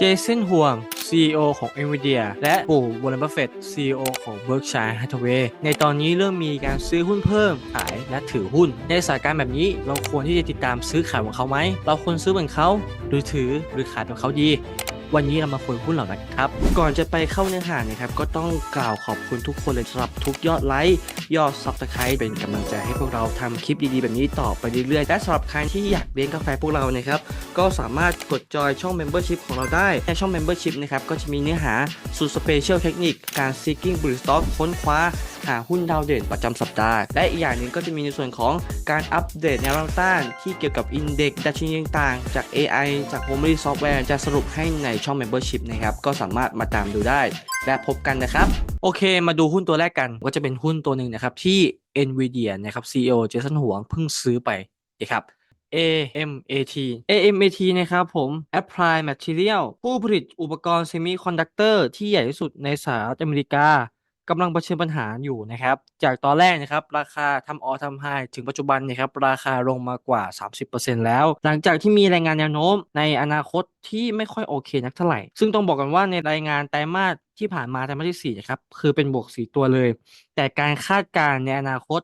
เจสันห่วง CEO ของ NVIDIA และปู่วอร์เรนบัฟเฟต CEO ของ Berkshire Hathaway ในตอนนี้เริ่มมีการซื้อหุ้นเพิ่ม ขายและถือหุ้น ในสถานการณ์แบบนี้เราควรที่จะติดตามซื้อขายของเขาไหม เราควรซื้อเหมือนเขาหรือถือหรือขายเหมือนเขาดี วันนี้เรามาคุยหุ้นเหล่านั้นครับ ก่อนจะไปเข้าเนื้อหานะครับ ก็ต้องกล่าวขอบคุณทุกคนเลยสำหรับทุกยอดไลค์ ยอดซับสไครต์เป็นกำลังใจให้พวกเราทำคลิปดีๆ แบบนี้ต่อไปเรื่อยๆ และสำหรับใครที่อยากเลี้ยงกาแฟพวกเรานะครับ ก็สามารถกดจอยช่อง Membership ของเราได้ในช่อง Membership นะครับ ก็จะมีเนื้อหาสุดสเปเชียลเทคนิค การ seeking bullish stock ค้นคว้า หาหุ้นดาวเด่นประจำสัปดาห์ และอีกอย่างหนึ่งก็จะมีในส่วนของการอัปเดตแนวต้านที่เกี่ยวกับอินเด็กดัชนีต่างๆ จาก AI จาก h o m e l y Software จะสรุปให้ในช่อง Membership นะครับ ก็สามารถมาตามดูได้ และพบกันนะครับ โอเค มาดูหุ้นตัวแรกกัน ก็จะเป็นหุ้นตัวหนึ่งนะครับ ที่ NVIDIA นะครับ CEO เจสันหวงเพิ่งซื้อไปนะครับ AMAT AMAT นะครับผม Applied Material ผู้ผลิตอุปกรณ์เซมิคอนดักเตอร์ที่ใหญ่ที่สุดในสหรัฐอเมริกา กำลังเผชิญปัญหาอยู่นะครับ จากตอนแรกนะครับ ราคาทำออทำไฮถึงปัจจุบันนะครับ ราคาลงมากว่า 30%แล้ว หลังจากที่มีรายงานแนวโน้มในอนาคตที่ไม่ค่อยโอเคนักเท่าไหร่ ซึ่งต้องบอกกันว่าในรายงานไตรมาสที่ผ่านมาไตรมาสที่4นะครับคือเป็นบวกสีตัวเลย แต่การคาดการณ์ในอนาคต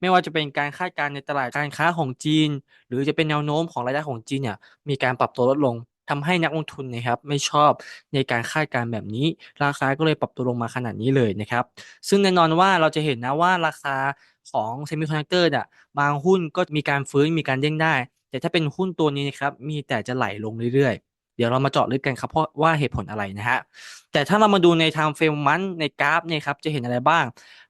ไม่ว่าจะเป็นการคาดการณ์ในตลาดการค้าของจีน หรือจะเป็นแนวโน้มของรายได้ของจีนเนี่ยมีการปรับตัวลดลง ทำให้นักลงทุนนะครับไม่ชอบในการคาดการณ์แบบนี้ ราคาก็เลยปรับตัวลงมาขนาดนี้เลยนะครับ ซึ่งแน่นอนว่าเราจะเห็นนะว่าราคาของเซมิคอนดักเตอร์อะบางหุ้นก็มีการฟื้นมีการเด้งได้ แต่ถ้าเป็นหุ้นตัวนี้นะครับมีแต่จะไหลลงเรื่อยๆ เดี๋ยวเรามาเจาะลึกกันครับเพราะว่าเหตุผลอะไรนะฮะแต่ถ้าเรามาดูในไทม์เฟรมมันในกราฟเนี่ยครับจะเห็นอะไรบ้าง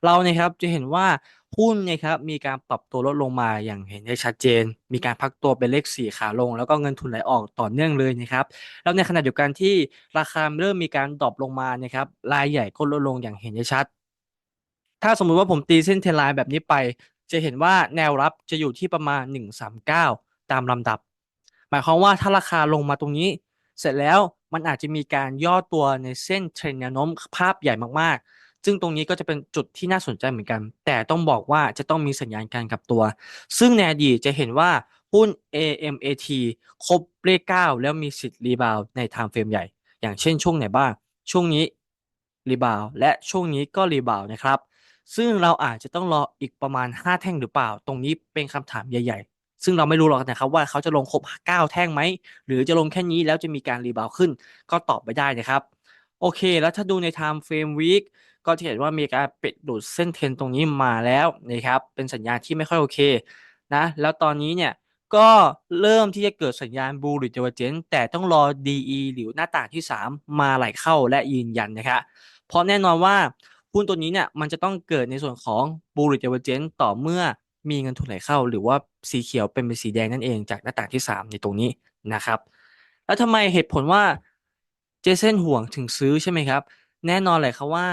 เราเนี่ยครับจะเห็นว่า หุ้นเนี่ยครับมีการปรับตัวลดลงมาอย่างเห็นได้ชัดเจน มีการพักตัวเป็นเลขสี่ขาลง แล้วก็เงินทุนไหลออกต่อเนื่องเลยนะครับแล้วในขณะเดียวกันที่ราคาเริ่มมีการดรอปลงมานะครับรายใหญ่ก็ลดลงอย่างเห็นได้ชัด ถ้าสมมุติว่าผมตีเส้นเทรนไลน์แบบนี้ไป จะเห็นว่าแนวรับจะอยู่ที่ประมาณ 139 ตามลำดับ หมายความว่าถ้าราคาลงมาตรงนี้ เสร็จแล้วมันอาจจะมีการย่อตัวในเส้นเทรนแนวโน้มภาพใหญ่มากๆ ซึ่งตรงนี้ก็จะเป็นจุดที่น่าสนใจเหมือนกัน แต่ต้องบอกว่าจะต้องมีสัญญาณการกลับตัว ซึ่งในอดีตจะเห็นว่าหุ้น AMAT ครบเลข9แล้วมีสิทธิ์รีบาวในไทม์เฟรมใหญ่ อย่างเช่นช่วงไหนบ้าง ช่วงนี้รีบาวและช่วงนี้ก็รีบาวนะครับ ซึ่งเราอาจจะต้องรออีกประมาณ 5 แท่งหรือเปล่า ตรงนี้เป็นคำถามใหญ่ ๆ ซึ่งเราไม่รู้หรอกนะครับว่าเขาจะลงครบ 9 แท่งไหม หรือจะลงแค่นี้แล้วจะมีการรีบาวขึ้น ก็ตอบไม่ได้นะครับ โอเค แล้วถ้าดูใน Time Frame Week ก็จะเห็นว่ามีการปิดดูดเส้นเทรนตรงนี้มาแล้วนะครับเป็นสัญญาณที่ไม่ค่อยโอเคนะแล้วตอนนี้เนี่ยก็เริ่มที่จะเกิดสัญญาณ bullish divergence แต่ต้องรอ DE หรือหน้าต่างที่ 3 มาไหลเข้าและยืนยันนะครับเพราะแน่นอนว่าหุ้นตัวนี้เนี่ยมันจะต้องเกิดในส่วนของ bullish divergence ต่อเมื่อมีเงินทุนไหลเข้า หรือว่าสีเขียวเป็นเป็นสีแดงนั่นเองจากหน้าต่างที่ 3 ในตรงนี้นะครับ แล้วทำไมเหตุผลว่าเจสันห่วงถึงซื้อใช่ไหมครับ แน่นอนเลยครับว่า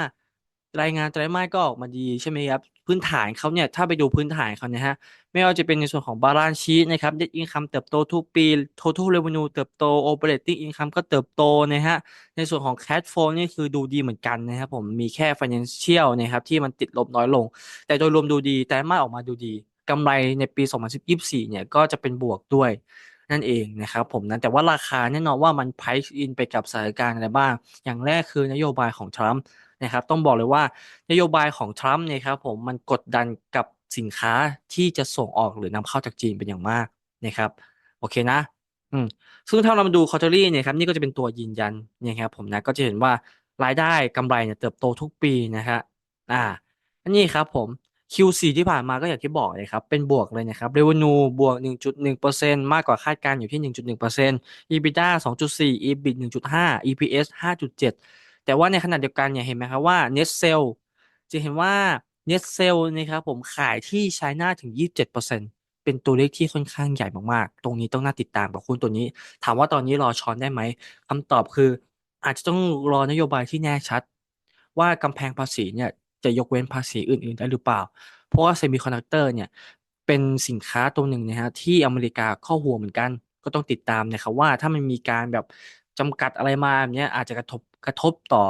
รายงานไตรมาสก็ออกมาดีใช่ไหมครับ พื้นฐานเขาเนี่ยถ้าไปดูพื้นฐานเขาเนี่ยฮะไม่ว่าจะเป็นในส่วนของบาลานซ์ชีตนะครับ net income เติบโตทุกปี total revenue เติบโต operating income ก็เติบโตนะฮะในส่วนของ cash flow นี่คือดูดีเหมือนกันนะครับผมมีแค่ financial นะครับที่มันติดลบน้อยลง แต่โดยรวมดูดีไตรมาสออกมาดูดีกำไรในปี 2024 เนี่ยก็จะเป็นบวกด้วยนั่นเองนะครับผมนั้นแต่ว่าราคาแน่นอนว่ามัน price in ไปกับสถานการณ์อะไรบ้าง อย่างแรกคือนโยบายของทรัมป์ นะครับต้องบอกเลยว่านโยบายของทรัมป์เนี่ยครับผมมันกดดันกับสินค้าที่จะส่งออกหรือนำเข้าจากจีนเป็นอย่างมากนะครับโอเคนะอืมซึ่งถ้าเรามาดูคอร์เตอรี่เนี่ยครับนี่ก็จะเป็นตัวยืนยันนี่ยครับผมนะก็จะเห็นว่ารายได้กำไรเนี่ยเติบโตทุกปีนะครับอ่าอันนี้ครับผม Q4 ที่ผ่านมาก็อย่างที่บอกเลยครับ เป็นบวกเลยนะครับ Revenue บวก 1.1%มากกว่าคาดการณ์อยู่ที่ 1.1% EBITDA 2.4 EBIT 1.5 EPS 5.7 แต่ว่าในขณะเดียวกันเนี่ยเห็นไหมครับว่า Net Sale จะเห็นว่า Net Sale นะครับผมขายที่ไชน่าถึง 27%เป็นตัวเลขที่ค่อนข้างใหญ่มากๆ ตรงนี้ต้องน่าติดตามกับหุ้นตัวนี้ ถามว่าตอนนี้รอช้อนได้ไหมคำตอบคือ อาจจะต้องรอนโยบายที่แน่ชัด ว่ากำแพงภาษีเนี่ยจะยกเว้นภาษีอื่นๆ ได้หรือเปล่า เพราะว่าเซมิคอนดักเตอร์เนี่ยเป็นสินค้าตัวหนึ่งนะฮะที่อเมริกาข้าหัวเหมือนกัน ก็ต้องติดตามนะครับว่าถ้ามันมีการแบบจำกัดอะไรมาแบบนี้อาจจะกระทบ กระทบต่อ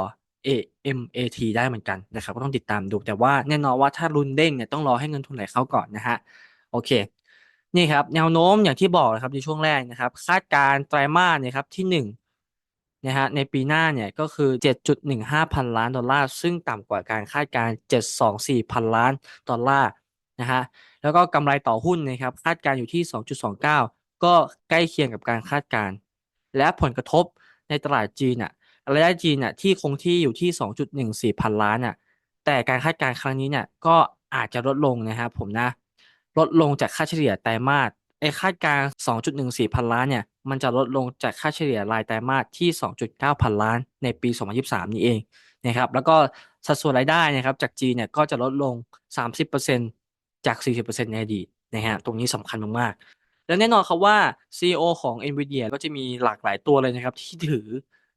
AMAT ได้เหมือนกันนะครับ ก็ต้องติดตามดู แต่ว่าแน่นอนว่าถ้ารุนเด้งเนี่ยต้องรอให้เงินทุนไหลเข้าก่อนนะฮะโอเคนี่ครับแนวโน้มอย่างที่บอกนะครับในช่วงแรกนะครับ คาดการไตรมาสเนี่ยครับที่หนึ่งนะฮะในปีหน้าเนี่ยก็คือ 7.15 พันล้านดอลลาร์ ซึ่งต่ำกว่าการคาดการ 724 พันล้านดอลลาร์นะฮะแล้วก็กำไรต่อหุ้นนะครับคาดการอยู่ที่ 2.29 ก็ใกล้เคียงกับการคาดการ และผลกระทบในตลาดจีนอะ รายได้จีนอะที่คงที่อยู่ที่ 2.14 พันล้านอะแต่การคาดการณ์ครั้งนี้เนี่ยก็อาจจะลดลงนะครับผมนะ ลดลงจากค่าเฉลี่ยไตรมาสไอ้คาดการณ์2.14 พันล้านเนี่ยมันจะลดลงจากค่าเฉลี่ยรายไตรมาสที่ 2.9 พันล้านในปี 2023 นี้เองนะครับแล้วก็สัดส่วนรายได้นะครับจากจีนเนี่ยก็จะลดลง 30%จาก 40%ในอดีตนะฮะตรงนี้สำคัญมากๆ แล้วแน่นอนครับว่า CEO ของ NVIDIA ก็จะมีหลากหลายตัวเลยนะครับที่ถือ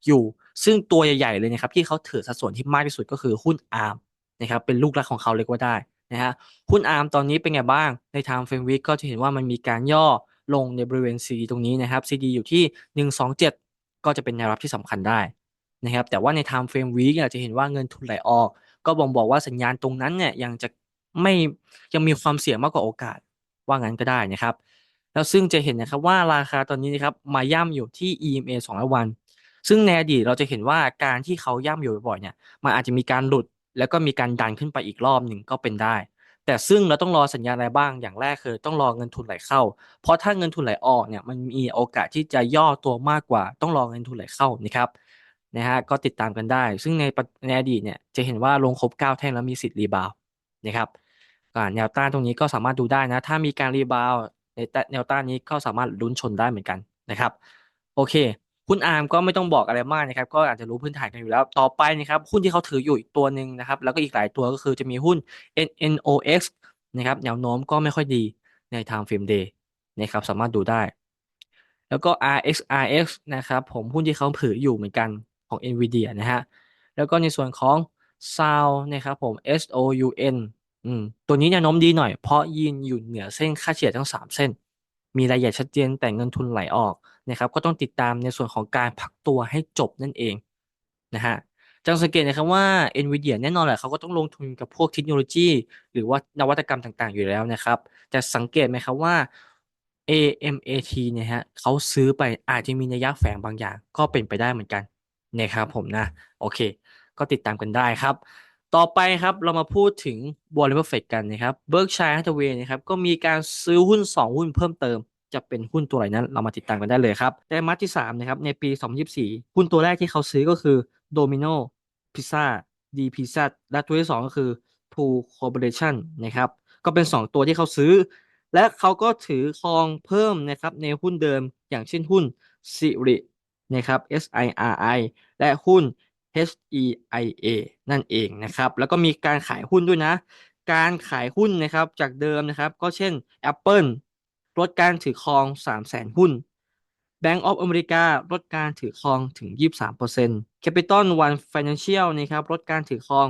อยู่ ซึ่งตัวใหญ่ๆเลยนะครับที่เขาถือสัดส่วนที่มากที่สุดก็คือหุ้น ARM นะครับเป็นลูกรักของเขาเลยก็ได้นะฮะหุ้น ARM ตอนนี้เป็นไงบ้างใน Time Frame Week ก็จะเห็นว่ามันมีการย่อลงในบริเวณ CD ตรงนี้นะครับ CD อยู่ที่ 127 ก็จะเป็นแนวรับที่สำคัญได้นะครับแต่ว่าใน Time frame week จะเห็นว่าเงินทุนไหลออก ก็บ่งบอกว่าสัญญาณตรงนั้นเนี่ยยังจะไม่ยังมีความเสี่ยงมากกว่าโอกาสว่างั้นก็ได้นะครับ แล้วซึ่งจะเห็นนะครับว่าราคาตอนนี้นะครับมาย่ำอยู่ที่ EMA 200 วัน ซึ่งในอดีตเราจะเห็นว่าการที่เขาย่ำอยู่บ่อยๆเนี่ยมันอาจจะมีการหลุดแล้วก็มีการดันขึ้นไปอีกรอบหนึ่งก็เป็นได้ แต่ซึ่งเราต้องรอสัญญาณอะไรบ้างอย่างแรกคือต้องรอเงินทุนไหลเข้า เพราะถ้าเงินทุนไหลออกเนี่ยมันมีโอกาสที่จะย่อตัวมากกว่า ต้องรอเงินทุนไหลเข้านะครับนะฮะก็ติดตามกันได้ ซึ่งในในอดีตเนี่ยจะเห็นว่าลงครบ9แท่งแล้วมีสิทธิ์รีบาวนะครับแนวต้านตรงนี้ก็สามารถดูได้นะ ถ้ามีการรีบาวในแนวต้านนี้ก็สามารถลุ้นชนได้เหมือนกันนะครับ โอเค หุ้นอาร์มก็ไม่ต้องบอกอะไรมากนะครับก็อาจจะรู้พื้นฐานกันอยู่แล้วต่อไปนะครับหุ้นที่เขาถืออยู่อีกตัวหนึ่งนะครับแล้วก็อีกหลายตัวก็คือจะมีหุ้น NNOX นะครับแนวโน้มก็ไม่ค่อยดีใน Time Frame Day นะครับสามารถดูได้ แล้วก็ RXRX นะครับผมหุ้นที่เขาถืออยู่เหมือนกันของ NVIDIA นะฮะแล้วก็ในส่วนของ SOUN นะครับผม SOUN อืมตัวนี้แนวโน้มดีหน่อยเพราะยืนอยู่เหนือเส้นค่าเฉลี่ยทั้ง 3 เส้น มีรายละเอียดชัดเจนแต่เงินทุนไหลออก นะครับก็ต้องติดตามในส่วนของการพักตัวให้จบนั่นเองนะฮะจังสังเกตนะครับว่า NVIDIA แน่นอนแหละเขาก็ต้องลงทุนกับพวกเทคโนโลยี หรือว่านวัตกรรมต่างๆ อยู่แล้วนะครับแต่สังเกตไหมครับว่า AMAT เนี่ยฮะเขาซื้อไปอาจจะมีนัยยะแฝงบางอย่าง ก็เป็นไปได้เหมือนกันนะครับผมนะโอเค ก็ติดตามกันได้ครับ ต่อไปครับเรามาพูดถึง Warren Buffett กันนะครับ Berkshire Hathaway นะครับก็มีการซื้อหุ้น 2 หุ้นเพิ่มเติม จะเป็นหุ้นตัวไหนนั้น เรามาติดตามกันได้เลยครับไตรมาสที่3นะครับในปี 2024 หุ้นตัวแรกที่เขาซื้อก็คือ Domino Pizza DPZ และตัวที่ 2 ก็คือ Pool Corporation นะครับก็เป็น 2 ตัวที่เขาซื้อ และเขาก็ถือครองเพิ่มนะครับในหุ้นเดิมอย่างเช่นหุ้น Siri นะครับ SIRI และหุ้น HEIA นั่นเองนะครับ แล้วก็มีการขายหุ้นด้วยนะ การขายหุ้นนะครับจากเดิมนะครับ ก็เช่น Apple ลดการถือครอง 3 0 0แสนหุ้น Bank of America ลดการถือครองถึง 23% Capital One Financial นะครับลดการถือครอง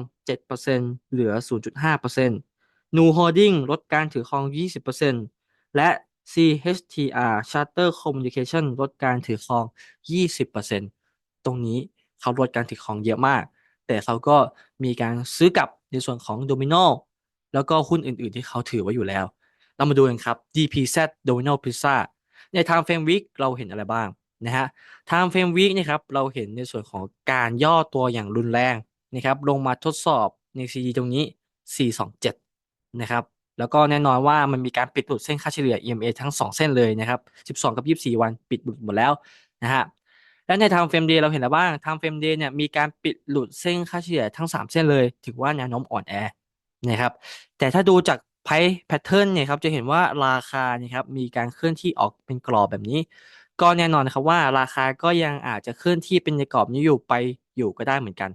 7%เหลือ 0.5% New Holding ลดการถือครอง 20%และ CHTR Charter Communication ลดการถือครอง 20%ตรงนี้เขาลดการถือครองเยอะมาก แต่เขาก็มีการซื้อกลับในส่วนของโดมิโนแล้วก็หุ้นอื่นๆที่เขาถือไว้อยู่แล้ว เรามาดูกันครับ DPZ Domino Pizza ใน Time Frame Week เราเห็นอะไรบ้างนะฮะ Time Frame Week นะครับเราเห็นในส่วนของการย่อตัวอย่างรุนแรงนะครับลงมาทดสอบใน CD ตรงนี้ 427 นะครับแล้วก็แน่นอนว่ามันมีการปิดหลุดเส้นค่าเฉลี่ย EMA ทั้ง 2 เส้นเลยนะครับ 12 กับ 24 วันปิดหลุดหมดแล้วนะฮะ และใน Time Frame Day เราเห็นแล้วบ้าง Time Frame Day เนี่ยมีการปิดหลุดเส้นค่าเฉลี่ยทั้ง 3 เส้นเลย ถือว่าแนวโน้มอ่อนแอนะครับ แต่ถ้าดูจาก ไพ่แพทเทิร์นเนี่ยครับจะเห็นว่าราคาเนี่ยครับมีการเคลื่อนที่ออกเป็นกรอบแบบนี้ ก็แน่นอนนะครับว่าราคาก็ยังอาจจะเคลื่อนที่เป็นในกรอบนี้อยู่ไปอยู่ก็ได้เหมือนกัน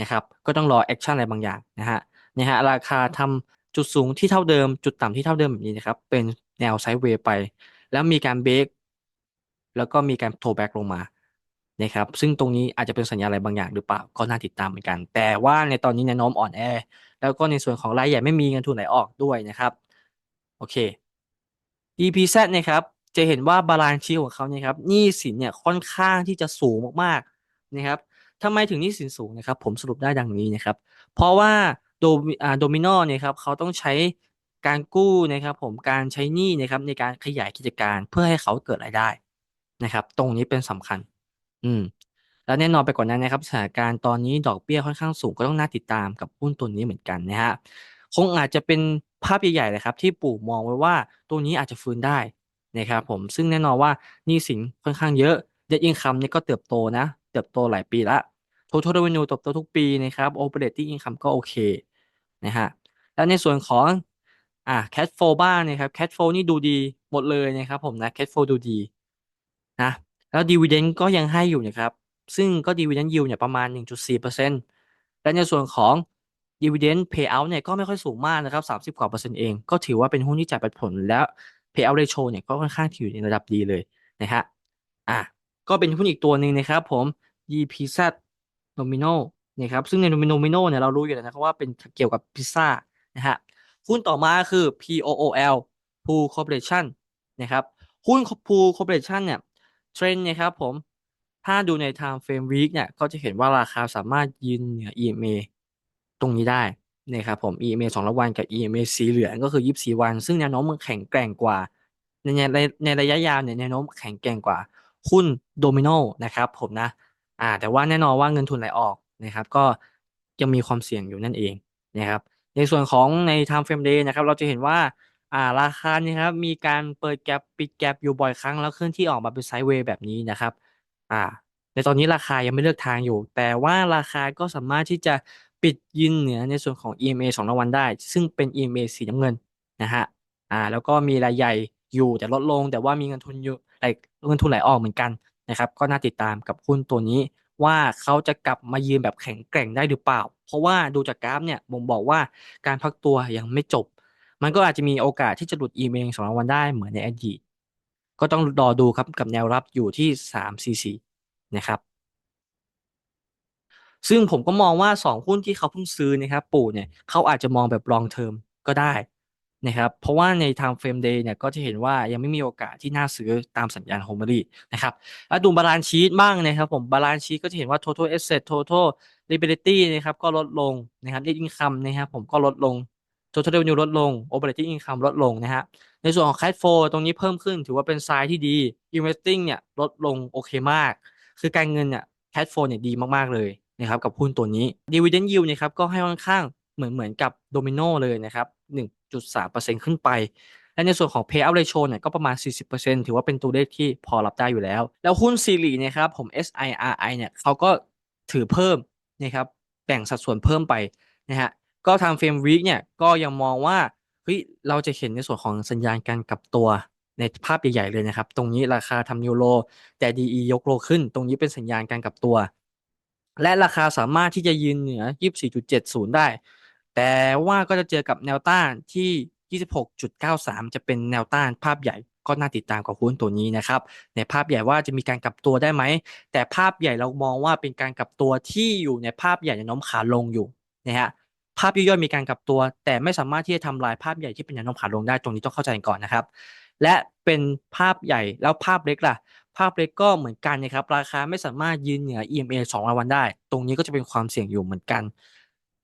นะครับก็ต้องรอแอคชั่นอะไรบางอย่างนะฮะนะฮะราคาทำจุดสูงที่เท่าเดิม จุดต่ำที่เท่าเดิมแบบนี้นะครับเป็นแนวไซด์เวย์ไป แล้วมีการเบรกแล้วก็มีการโทแบ็กลงมา นะครับซึ่งตรงนี้อาจจะเป็นสัญญาณอะไรบางอย่างหรือเปล่าก็น่าติดตามเหมือนกัน แต่ว่าในตอนนี้แนวโน้มอ่อนแอ แล้วก็ในส่วนของรายใหญ่ไม่มีเงินทุนไหลออกด้วยนะครับโอเค DPZ นะครับจะเห็นว่าบาลานซ์ชีของเขาเนี่ยครับหนี้สินเนี่ยค่อนข้างที่จะสูงมากๆนะครับทำไมถึงหนี้สินสูงนะครับ ผมสรุปได้ดังนี้นะครับ เพราะว่าโดโดมิโนเนี่ยครับเขาต้องใช้การกู้นะครับ ผมการใช้หนี้นะครับในการขยายกิจการเพื่อให้เขาเกิดรายได้นะครับ ตรงนี้เป็นสำคัญ อืม แล้วแน่นอนไปกว่านั้นนะครับสถานการณ์ตอนนี้ดอกเบี้ยค่อนข้างสูงก็ต้องน่าติดตามกับหุ้นตัวนี้เหมือนกันนะฮะคงอาจจะเป็นภาพใหญ่ๆเลยครับที่ปู่มองไว้ว่าตัวนี้อาจจะฟื้นได้นะครับผมซึ่งแน่นอนว่านี้สินค่อนข้างเยอะ Net Income เนี่ยก็เติบโตนะ เติบโตหลายปีละ Total Revenue เติบโตทุกปีนะครับ Operating Income ก็โอเคนะฮะแล้วในส่วนของอ่า Cash Flow บ้างนะครับ Cash Flow นี่ดูดีหมดเลยนะครับผมนะ Cash Flow ดูดีนะ แล้ว Dividend ก็ยังให้อยู่นะครับ ซึ่งก็ Dividend Yield เนี่ยประมาณ 1.4%และในส่วนของ Dividend Payout เนี่ยก็ไม่ค่อยสูงมากนะครับ 30 กว่าเปอร์เซ็นต์เอง ก็ถือว่าเป็นหุ้นที่จ่ายปันผลแล้ว Payout Ratio เนี่ยก็ค่อนข้างที่อยู่ในระดับดีเลยนะฮะ อะ ก็เป็นหุ้นอีกตัวหนึ่งนะครับผม EPZ Domino นะครับ ซึ่งใน Domino เนี่ยเรารู้อยู่แล้วนะครับว่าเป็นเกี่ยวกับพิซซ่านะฮะ หุ้นต่อมาคือ POOL Pool Corporation นะครับ หุ้น Pool Corporation เนี่ย เทรนด์นะครับผม ถ้าดูใน Time Frame Week เนี่ย ก็จะเห็นว่าราคาสามารถยืนเหนือ EMA ตรงนี้ได้นะครับผม EMA 2วันกับ EMA สีเหลืองก็คือ 24 วัน ซึ่งแนวโน้มมันแข็งแกร่งกว่า ในในในระยะยาวเนี่ยแนวโน้มแข็งแกร่งกว่าหุ้นโดมิโนนะครับผมนะอ่าแต่ว่าแน่นอนว่าเงินทุนไหลออกนะครับ ก็ยังมีความเสี่ยงอยู่นั่นเองนะครับในส่วนของใน time frame day นะครับ เราจะเห็นว่า อ่า ราคานี่ครับ มีการเปิดแกลบปิดแกลบอยู่บ่อยครั้งแล้วเคลื่อนที่ออกมาเป็นไซด์เวย์แบบนี้นะครับ อ่า ในตอนนี้ราคายังไม่เลือกทางอยู่ แต่ว่าราคาก็สามารถที่จะปิดยืนเหนือในส่วนของ EMA 2รางวัลได้ ซึ่งเป็น EMA สีน้ำเงินนะฮะอ่า แล้วก็มีรายใหญ่อยู่แต่ลดลง แต่ว่ามีเงินทุนอยู่ไหลเงินทุนไหลออกเหมือนกันนะครับ ก็น่าติดตามกับหุ้นตัวนี้ว่าเขาจะกลับมายืนแบบแข็งแกร่งได้หรือเปล่า เพราะว่าดูจากกราฟเนี่ยบ่งบอกว่าการพักตัวยังไม่จบ มันก็อาจจะมีโอกาสที่จะหลุดอีเมลสองรางวัลได้เหมือนในอดีตก็ต้องรอดูครับกับแนวรับอยู่ที่3 cc นะครับ ซึ่งผมก็มองว่า 2 หุ้นที่เขาเพิ่งซื้อนะครับ ปู่เนี่ยเขาอาจจะมองแบบ long term ก็ได้นะครับ เพราะว่าใน time frame day เนี่ยก็จะเห็นว่ายังไม่มีโอกาสที่น่าซื้อตามสัญญาณโฮมอรีนะครับแล้วดูบาลานซ์ชีตบ้างนะครับผมบาลานซ์ชีตก็จะเห็นว่า total asset total liability นะครับก็ลดลงนะครับ net income นะครับผมก็ลดลง total revenue ลดลง operating income ลดลงนะฮะ ในส่วนของ cash flow ตรงนี้เพิ่มขึ้นถือว่าเป็นไซด์ที่ดี investing เนี่ยลดลงโอเคมาก คือการเงินเนี่ย cash flow เนี่ยดีมากๆเลยนะครับกับหุ้นตัวนี้ dividend yield นะครับก็ให้ค่อนข้างเหมือนเหมือนกับโดมิโนเลยนะครับ1.3%ขึ้นไป และในส่วนของ payout ratio เนี่ยก็ประมาณ 40%ถือว่าเป็นตัวเลขที่พอรับได้อยู่แล้ว แล้วหุ้นซีรีนะครับผม SIRI เนี่ยเขาก็ถือเพิ่มนะครับแบ่งสัดส่วนเพิ่มไปนะฮะ ก็ทางเฟรมวีคเนี่ยก็ยังมองว่าเฮ้ยเราจะเห็นในส่วนของสัญญาณการกลับตัวในภาพใหญ่ๆเลยนะครับ ตรงนี้ราคาทำนิวโรแต่ DE ยกโลขึ้น ตรงนี้เป็นสัญญาณการกลับตัว และราคาสามารถที่จะยืนเหนือ 24.70 ได้ แต่ว่าก็จะเจอกับแนวต้านที่ 26.93 จะเป็นแนวต้านภาพใหญ่ก็น่าติดตามกับหุ้นตัวนี้นะครับ ในภาพใหญ่ว่าจะมีการกลับตัวได้ไหม แต่ภาพใหญ่เรามองว่าเป็นการกลับตัวที่อยู่ในภาพใหญ่ในน้มขาลงอยู่นะฮะ ภาพย่อยๆมีการกลับตัว แต่ไม่สามารถที่จะทำลายภาพใหญ่ที่เป็นแนวโน้มขาลงได้ตรงนี้ต้องเข้าใจก่อนนะครับ และเป็นภาพใหญ่แล้วภาพเล็กล่ะ ภาพเล็กก็เหมือนกันนะครับ ราคาไม่สามารถยืนเหนือ EMA 2รางวัลได้ ตรงนี้ก็จะเป็นความเสี่ยงอยู่เหมือนกัน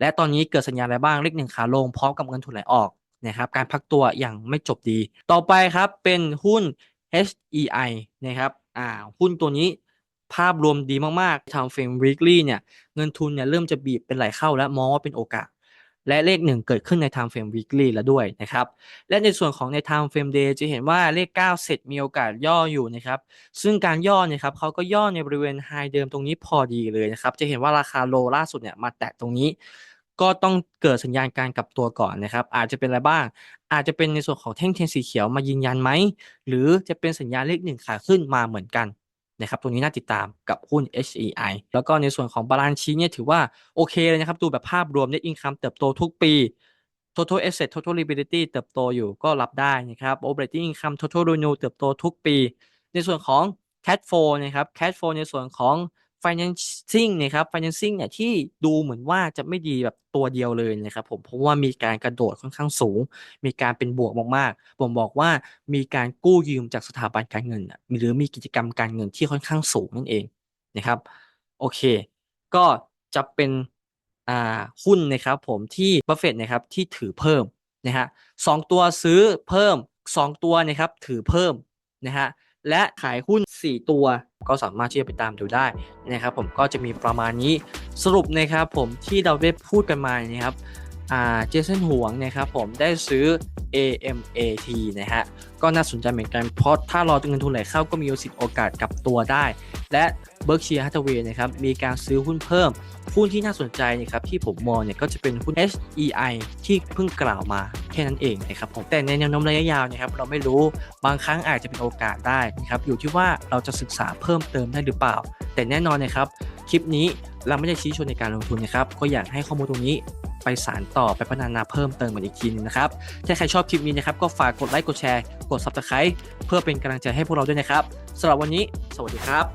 และตอนนี้เกิดสัญญาณอะไรบ้างเลขหนึ่งขาลงพร้อมกับเงินทุนไหลออกนะครับการพักตัวอย่างไม่จบดี ต่อไปครับเป็นหุ้น HEI นะครับอ่าหุ้นตัวนี้ภาพรวมดีมากๆทำเฟรม weekly เนี่ยเงินทุนเนี่ยเริ่มจะบีบเป็นไหลเข้าและมองว่าเป็นโอกาส และเลขหนึ่งเกิดขึ้นใน time frame weekly แล้วด้วยนะครับ และในส่วนของใน time frame day จะเห็นว่าเลข 9 เสร็จมีโอกาสย่ออยู่นะครับ ซึ่งการย่อเนี่ยครับเขาก็ย่อในบริเวณ high เดิมตรงนี้พอดีเลยนะครับ จะเห็นว่าราคาโลล่าสุดเนี่ยมาแตะตรงนี้ ก็ต้องเกิดสัญญาณการกลับตัวก่อนนะครับ อาจจะเป็นอะไรบ้าง อาจจะเป็นในส่วนของแท่งเทียนสีเขียวมายืนยันไหม หรือจะเป็นสัญญาณเลขหนึ่งขาขึ้นมาเหมือนกัน นะครับตัวนี้น่าติดตามกับหุ้น HEI แล้วก็ในส่วนของบาลานซ์ชีเนี่ยถือว่าโอเคเลยนะครับ ดูแบบภาพรวมเนี่ยอินคัมเติบโตทุกปี total asset total liability เติบโตอยู่ก็รับได้นะครับ operating income total revenue เติบโตทุกปี ในส่วนของ cash flow นะครับ cash flow ในส่วนของ financing นะครับ financing เนี่ยที่ดูเหมือนว่าจะไม่ดีแบบตัวเดียวเลยนะครับผมเพราะว่ามีการกระโดดค่อนข้างสูง มีการเป็นบวกมากๆ ผมบอกว่ามีการกู้ยืมจากสถาบันการเงินหรือมีกิจกรรมการเงินที่ค่อนข้างสูงนั่นเองนะครับโอเค ก็จะเป็นอ่าหุ้นนะครับผมที่บัฟเฟตนะครับที่ถือเพิ่มนะฮะสองตัวซื้อเพิ่มสองตัวนะครับถือเพิ่มนะฮะและขายหุ้น 4 ตัว ก็สามารถที่จะไปตามดูได้นะครับผมก็จะมีประมาณนี้สรุปนะครับผมที่เราได้พูดกันมานะครับ เจสันหวงนะครับผมได้ซื้อ AMAT นะฮะก็น่าสนใจเหมือนกัน เพราะถ้ารอเงินทุนไหลเข้าก็มีสิทธิ์โอกาสกลับตัวได้ และเบิร์กเชียร์ฮัตเวย์นะครับมีการซื้อหุ้นเพิ่ม หุ้นที่น่าสนใจนะครับที่ผมมองเนี่ยก็จะเป็นหุ้น SEI ที่เพิ่งกล่าวมาแค่นั้นเองนะครับผมแต่ในแนวโน้มระยะยาวนะครับเราไม่รู้บางครั้งอาจจะเป็นโอกาสได้นะครับอยู่ที่ว่าเราจะศึกษาเพิ่มเติมได้หรือเปล่า แต่แน่นอนนะครับคลิปนี้เราไม่ได้ชี้ชวนในการลงทุนนะครับก็อยากให้ข้อมูลตรงนี้ ไปสารต่อไปพัฒนาเพิ่มเติมกันอีกทีนึงนะครับ ถ้าใครชอบคลิปนี้นะครับก็ฝากกดไลค์กดแชร์กด Subscribe เพื่อเป็นกำลังใจให้พวกเราด้วยนะครับสำหรับวันนี้ สวัสดีครับ